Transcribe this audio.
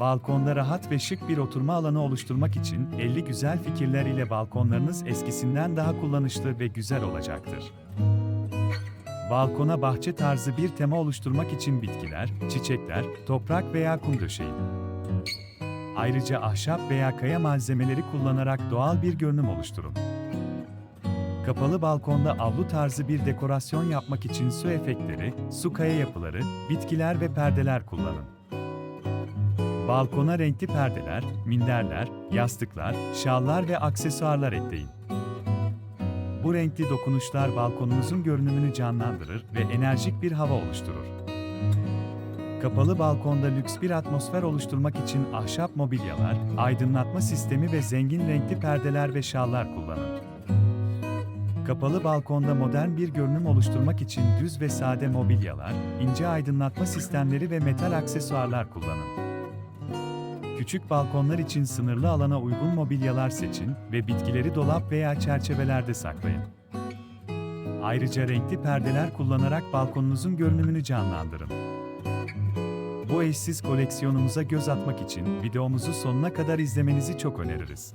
Balkonda rahat ve şık bir oturma alanı oluşturmak için 50 güzel fikirler ile balkonlarınız eskisinden daha kullanışlı ve güzel olacaktır. Balkona bahçe tarzı bir tema oluşturmak için bitkiler, çiçekler, toprak veya kum döşeyin. Ayrıca ahşap veya kaya malzemeleri kullanarak doğal bir görünüm oluşturun. Kapalı balkonda avlu tarzı bir dekorasyon yapmak için su efektleri, su kaya yapıları, bitkiler ve perdeler kullanın. Balkona renkli perdeler, minderler, yastıklar, şallar ve aksesuarlar ekleyin. Bu renkli dokunuşlar balkonunuzun görünümünü canlandırır ve enerjik bir hava oluşturur. Kapalı balkonda lüks bir atmosfer oluşturmak için ahşap mobilyalar, aydınlatma sistemi ve zengin renkli perdeler ve şallar kullanın. Kapalı balkonda modern bir görünüm oluşturmak için düz ve sade mobilyalar, ince aydınlatma sistemleri ve metal aksesuarlar kullanın. Küçük balkonlar için sınırlı alana uygun mobilyalar seçin ve bitkileri dolap veya çerçevelerde saklayın. Ayrıca renkli perdeler kullanarak balkonunuzun görünümünü canlandırın. Bu eşsiz koleksiyonumuza göz atmak için videomuzu sonuna kadar izlemenizi çok öneririz.